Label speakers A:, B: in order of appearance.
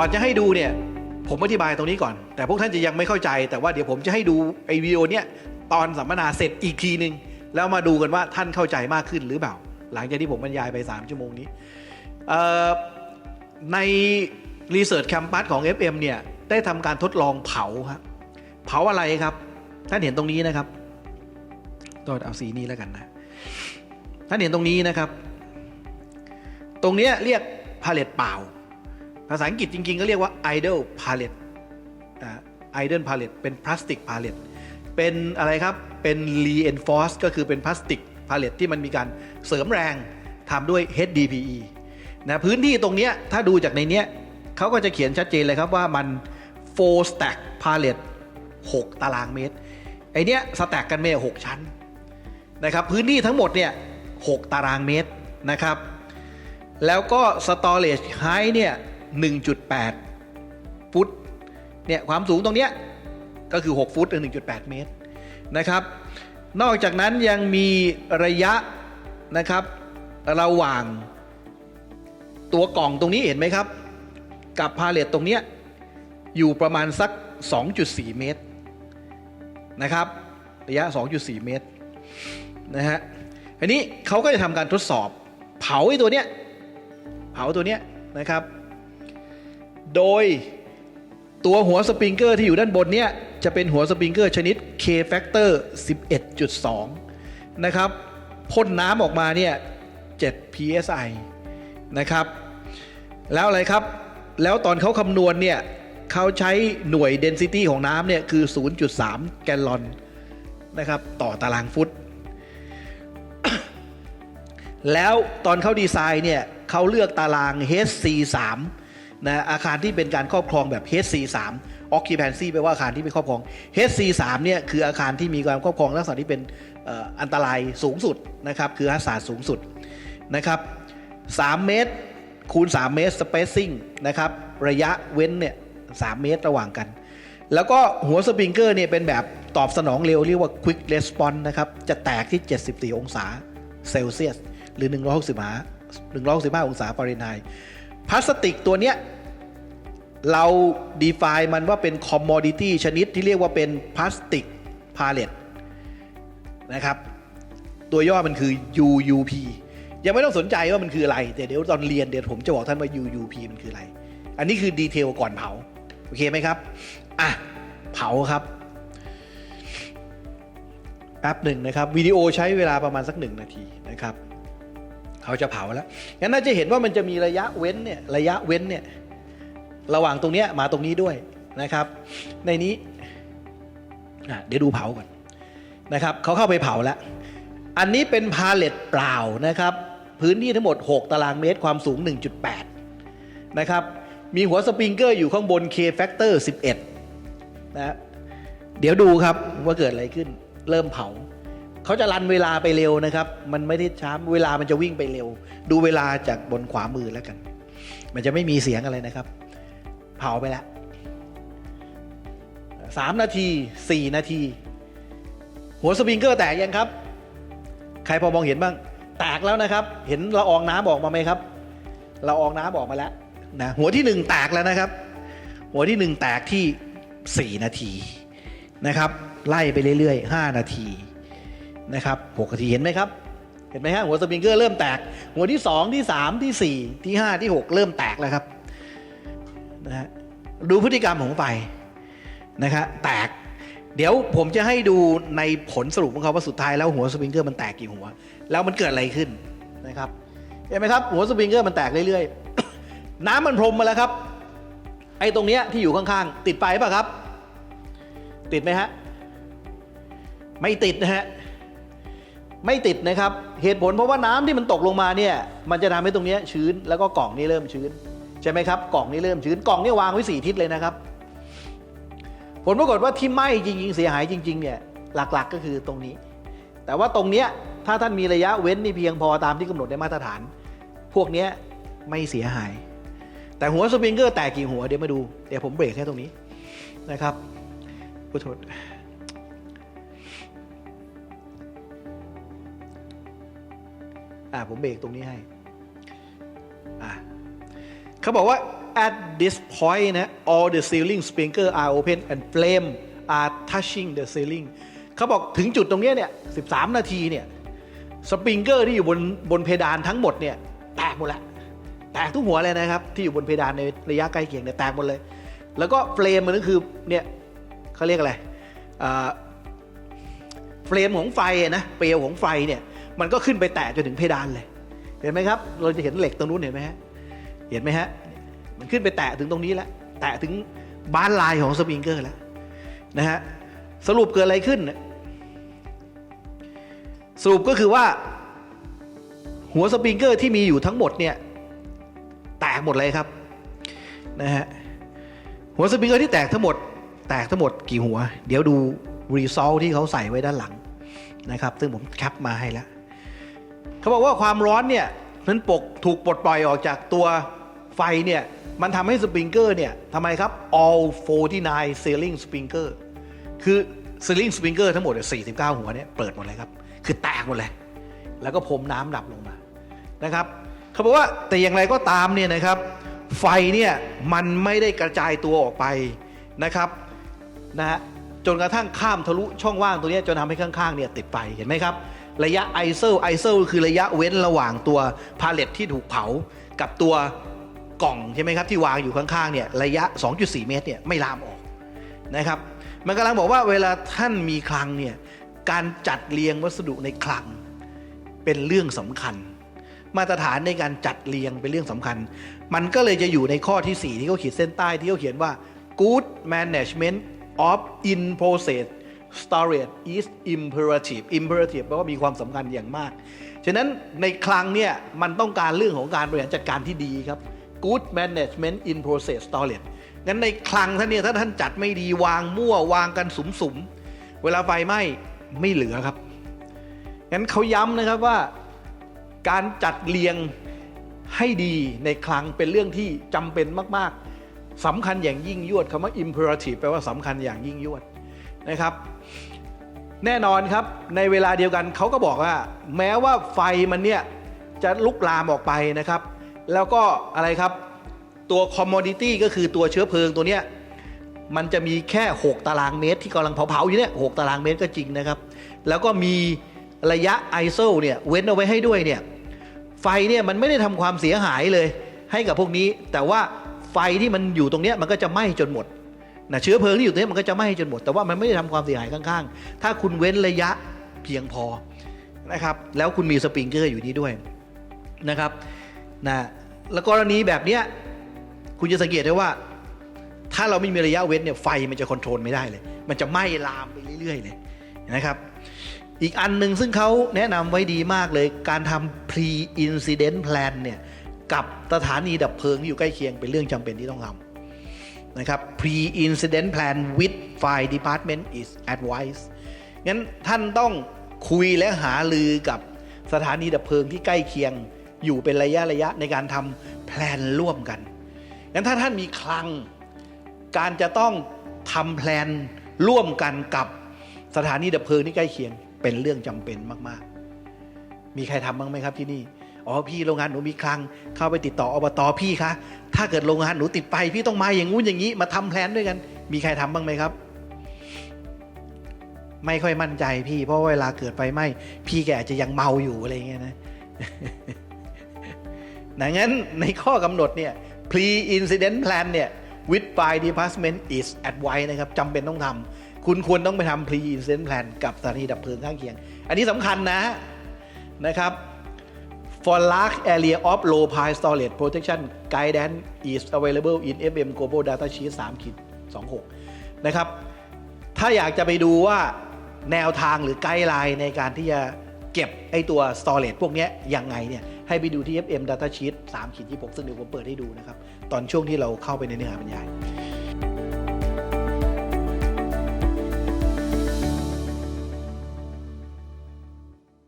A: ก่อนจะให้ดูเนี่ยผมอธิบายตรงนี้ก่อน แต่พวกท่านจะยังไม่เข้าใจแต่ว่าเดี๋ยวผมจะให้ดูไอวิดีโอเนี่ยตอนสัมมนาเสร็จอีกทีหนึ่งแล้วมาดูกันว่าท่านเข้าใจมากขึ้นหรือเปล่า หลังจากที่ผมบรรยายไป 3 ชั่วโมงนี้ใน Research Campus ของ FM เนี่ยได้ทำการทดลองเผาครับเผาอะไรครับ ท่านเห็นตรงนี้นะครับตัวเอาสีนี้แล้วกันนะ ท่านเห็นตรงนี้นะครับ ตรงนี้เรียกพาเลตเปล่า ภาษาอังกฤษจริงๆ ก็เรียกว่า idle palette อ่า idle palette เป็นพลาสติกพาเลตเป็นอะไรครับ เป็น reinforce ก็คือเป็นพลาสติกพาเลตที่มันมีการเสริมแรงทำด้วย HDPE นะพื้นที่ตรงเนี้ยถ้าดูจากในเนี้ยเขาก็จะเขียนชัดเจนเลยครับว่ามัน4 stack palette 6ตารางเมตร ไอเนี้ยสแต็กกันเมหกชั้นนะครับพื้นที่ทั้งหมดเนี่ย6ตารางเมตรนะครับ แล้วก็ storage height เนี่ย 1.8 ฟุตเนี่ยความสูงตรงเนี้ยก็คือ 6 ฟุตหรือ1.8 เมตรนะครับ นอกจากนั้นยังมีระยะนะครับระหว่างตัวกล่องตรงนี้เห็นไหมครับ กับพาเลตตรงเนี้ยอยู่ประมาณสัก 2.4 เมตรนะครับ ระยะ 2.4 เมตรนะฮะอันนี้เขาก็จะทำการทดสอบ เผาไอ้ตัวเนี้ยเผาตัวเนี้ยนะครับ โดยตัวหัวสปริงเกอร์ที่อยู่ด้านบนเนี้ยจะเป็นหัวสปริงเกอร์ชนิด K factor 11.2 นะครับพ่นน้ำออกมาเนี่ย 7 psi นะครับ แล้วอะไรครับ แล้วตอนเขาคำนวณเนี่ยเขาใช้หน่วย density ของน้ำเนี่ย คือ 0.3 แกลลอนนะครับ ต่อตารางฟุต แล้วตอนเขาดีไซน์เนี่ยเขาเลือกตาราง HC3 นะอาคารที่เป็นการครอบครองแบบ HC3 occupancy แปลว่าอาคารที่เป็นครอบครอง HC3 เนี่ยคืออาคารที่มีการครอบครองลักษณะที่เป็นอันตรายสูงสุดนะครับคือฮัสาสูงสุดนะครับ3เมตรคูณ 3 เมตร spacing นะครับระยะเว้นเนี่ย3เมตรระหว่างกัน แล้วก็หัวสปริงเกอร์เนี่ยเป็นแบบตอบสนองเร็วเรียกว่า quick response นะครับจะแตกที่ 74 องศาเซลเซียส หรือ 165 165 องศาฟาเรนไฮต์ พลาสติกตัวเนี้ยเรา define มันว่าเป็น commodity ชนิดที่เรียกว่าเป็นพลาสติกพาเลตนะครับ ตัวย่อมันคือ UUP ยังไม่ต้องสนใจว่ามันคืออะไร แต่เดี๋ยวตอนเรียนเดี๋ยวผมจะบอกท่านว่า UUP มันคืออะไร อันนี้คือดีเทลก่อนเผา โอเคไหมครับ อะ เผาครับแป๊บหนึ่งนะครับ วิดีโอใช้เวลาประมาณสักหนึ่งนาทีนะครับ เขาจะเผาแล้วงั้นน่าจะเห็นว่ามันจะมีระยะเว้นเนี่ยระยะเว้นเนี่ยระหว่างตรงเนี้ยมาตรงนี้ด้วยนะครับ ในนี้เดี๋ยวดูเผาก่อนนะครับเขาเข้าไปเผาแล้ว อันนี้เป็นพาเลตเปล่านะครับ พื้นที่ทั้งหมด 6 ตารางเมตรความสูง 1.8 นะครับ มีหัวสปริงเกอร์อยู่ข้างบน K factor 11 นะเดี๋ยวดูครับว่าเกิดอะไรขึ้น เริ่มเผา เขาจะรันเวลาไปเร็วนะครับ มันไม่ได้ช้าเวลามันจะวิ่งไปเร็ว ดูเวลาจากบนขวามือแล้วกัน มันจะไม่มีเสียงอะไรนะครับ เผาไปแล้วสามนาทีสี่นาที หัวสปริงเกอร์แตกยังครับ ใครพอมองเห็นบ้าง แตกแล้วนะครับ เห็นละอองน้ำออกมาไหมครับละอองน้ำออกมาแล้วนะหัวที่หนึ่งแตกแล้วนะครับ หัวที่หนึ่งแตกที่สี่นาทีนะครับ ไล่ไปเรื่อยๆห้านาที นะครับหกนาทีเห็นไหมครับเห็นไหมฮะหัวสปริงเกอร์เริ่มแตก หัวที่สองที่สามที่สี่ที่ห้าที่หกเริ่มแตกแล้วครับนะฮะดูพฤติกรรมของไฟนะครับแตก เดี๋ยวผมจะให้ดูในผลสรุปของเขาว่าสุดท้ายแล้วหัวสปริงเกอร์มันแตกกี่หัว แล้วมันเกิดอะไรขึ้นนะครับเห็นไหมครับหัวสปริงเกอร์มันแตกเรื่อยๆ น้ำมันพรมมาแล้วครับ ไอ้ตรงเนี้ยที่อยู่ข้างๆ ติดไฟป่ะครับ ติดไหมฮะไม่ติดนะฮะ ไม่ติดนะครับ เหตุผลเพราะว่าน้ำที่มันตกลงมาเนี่ยมันจะทำให้ตรงนี้ชื้นแล้วก็กล่องนี้เริ่มชื้นใช่ไหมครับกล่องนี้เริ่มชื้นกล่องนี้วางไว้สี่ทิศเลยนะครับ ผลปรากฏว่าที่ไหม้จริงๆเสียหายจริง ๆ เนี่ยหลักๆก็คือตรงนี้ แต่ว่าตรงเนี้ยถ้าท่านมีระยะเว้นนี่เพียงพอตามที่กำหนดในมาตรฐาน พวกเนี้ยไม่เสียหาย แต่หัวสปริงเกอร์แตกกี่หัวเดี๋ยวมาดูเดี๋ยวผมเบรกแค่ตรงนี้นะครับขอโทษ อ่าผมเบรกตรงนี้ให้อ่าเขาบอกว่า at this point นะ all the ceiling sprinkler are open and flame are touching the ceiling เขาบอกถึงจุดตรงเนี้ยเนี่ย 13 นาทีเนี่ย สปริงเกอร์ที่อยู่บนบนเพดานทั้งหมดเนี่ย แตกหมดแล้ว แตกทุกหัวเลยนะครับ ที่อยู่บนเพดานในระยะใกล้เคียงเนี่ยแตกหมดเลย แล้วก็เฟรมมันก็คือเนี่ยเขาเรียกอะไรเฟรมของไฟนะ เปลวของไฟเนี่ย มันก็ขึ้นไปแตะจนถึงเพดานเลย เห็นไหมครับ เราจะเห็นเหล็กตรงนู้นเห็นไหมฮะ เห็นไหมฮะ มันขึ้นไปแตะถึงตรงนี้แล้ว แตะถึงบ้านลายของสปริงเกอร์แล้วนะฮะ สรุปเกิดอะไรขึ้น สรุปก็คือว่า หัวสปริงเกอร์ที่มีอยู่ทั้งหมดเนี่ยแตกหมดเลยครับนะฮะ หัวสปริงเกอร์ที่แตกทั้งหมด แตกทั้งหมดกี่หัว เดี๋ยวดูรีซอลที่เขาใส่ไว้ด้านหลังนะครับ ซึ่งผมแคปมาให้แล้ว เขาบอกว่าความร้อนเนี่ยนั้นปกถูกปลดปล่อยออกจากตัวไฟเนี่ยมันทำให้สปริงเกอร์เนี่ยทำไมครับ all 49 ceiling sprinkler คือ ceiling sprinkler ทั้งหมดเนี่ย49 หัวเนี่ยเปิดหมดเลยครับ คือแตกหมดเลย แล้วก็พรมน้ำดับลงมา นะครับ เขาบอกว่าแต่อย่างไรก็ตามเนี่ยนะครับ ไฟเนี่ยมันไม่ได้กระจายตัวออกไปนะครับนะฮะจนกระทั่งข้ามทะลุช่องว่างตัวเนี้ยจนทำให้ข้างๆเนี่ยติดไฟ เห็นไหมครับ ระยะไอเซลไอเซลคือระยะเว้นระหว่างตัวพาเลตที่ถูกเผากับตัวกล่องใช่ไหมครับที่วางอยู่ข้างๆเนี่ยระยะ 2.4 เมตรเนี่ยไม่ลามออกนะครับมันกำลังบอกว่าเวลาท่านมีคลังเนี่ยการจัดเรียงวัสดุในคลังเป็นเรื่องสำคัญ มาตรฐานในการจัดเรียงเป็นเรื่องสำคัญ มันก็เลยจะอยู่ในข้อที่ 4 ที่เขาขีดเส้นใต้ที่เขาเขียนว่า good management of in process storage is imperative imperative แปลว่ามีความสำคัญอย่างมาก ฉะนั้นในคลังเนี่ยมันต้องการเรื่องของการบริหารจัดการที่ดีครับ good management in process storage งั้นในคลังท่านเนี่ยถ้าท่านจัดไม่ดีวางมั่ววางกันสุมๆ เวลาไฟไหม้ไม่เหลือครับ งั้นเขาย้ำนะครับว่าการจัดเรียงให้ดีในคลังเป็นเรื่องที่จำเป็นมากๆสำคัญอย่างยิ่งยวดคำว่า imperative แปลว่าสำคัญอย่างยิ่งยวดนะครับ แน่นอนครับในเวลาเดียวกันเขาก็บอกว่า แม้ว่าไฟมันเนี่ยจะลุกลามออกไปนะครับ แล้วก็อะไรครับตัว commodity ก็คือตัวเชื้อเพลิงตัวเนี้ยมันจะมีแค่ 6 ตารางเมตร ที่กำลังเผาๆอยู่เนี่ยหตารางเมตรก็จริงนะครับ แล้วก็มีระยะไอโซเนี่ยเว้นเอาไว้ให้ด้วยเนี่ยไฟเนี่ยมันไม่ได้ทำความเสียหายเลยให้กับพวกนี้ แต่ว่าไฟที่มันอยู่ตรงเนี้ยมันก็จะไหม้จนหมด นะเชื้อเพลิงที่อยู่ตรงนี้มันก็จะไหม้จนหมด แต่ว่ามันไม่ได้ทำความเสียหายข้างๆ ถ้าคุณเว้นระยะเพียงพอนะครับ แล้วคุณมีสปริงเกอร์อยู่นี้ด้วยนะครับนะแล้วกรณีแบบเนี้ยคุณจะสังเกตได้ว่า ถ้าเราไม่มีระยะเว้นเนี่ยไฟมันจะคอนโทรลไม่ได้เลย มันจะไหม้ลามไปเรื่อยๆเลยนะครับ อีกอันหนึ่งซึ่งเขาแนะนำไว้ดีมากเลย การทำ pre incident plan เนี่ยกับสถานีดับเพลิงที่อยู่ใกล้เคียงเป็นเรื่องจำเป็นที่ต้องทำ นะครับ pre incident plan with fire department is advised งั้นท่านต้องคุยและหาลือกับสถานีดับเพลิงที่ใกล้เคียงอยู่เป็นระยะระยะในการทำแพลนร่วมกันงั้นถ้าท่านมีคลัง การจะต้องทำแพลนร่วมกันกับสถานีดับเพลิงที่ใกล้เคียงเป็นเรื่องจำเป็นมากๆ มีใครทำบ้างไหมครับที่นี่อ๋อพี่โรงงานหนูมีคลังเข้าไปติดต่ออบตพี่คะ ถ้าเกิดโรงงานหนูติดไป พี่ต้องมาอย่างงู้นอย่างนี้ มาทำแพลนด้วยกัน มีใครทำบ้างไหมครับ ไม่ค่อยมั่นใจพี่เพราะเวลาเกิดไฟไหม้พี่แกอาจจะยังเมาอยู่อะไรเงี้ยนะดังนั้นในข้อกำหนดเนี่ย pre incident plan เนี่ย with fire department is advised นะครับจำเป็นต้องทำคุณควรต้องไปทำ pre incident plan กับสถานีดับเพลิงข้างเคียง อันนี้สำคัญนะนะครับ for large area of low pile storage protection guidance is available in FM Global Data Sheet 3ขีด26 นะครับ ถ้าอยากจะไปดูว่าแนวทางหรือไกด์ไลน์ในการที่จะเก็บไอตัว storage พวกนี้ยยังไงเนี่ย ให้ไปดูที่ FM Data Sheet 3ขีด26 ซึ่งเดี๋ยวผมเปิดให้ดูนะครับ ตอนช่วงที่เราเข้าไปในเนื้อหาบรรยาย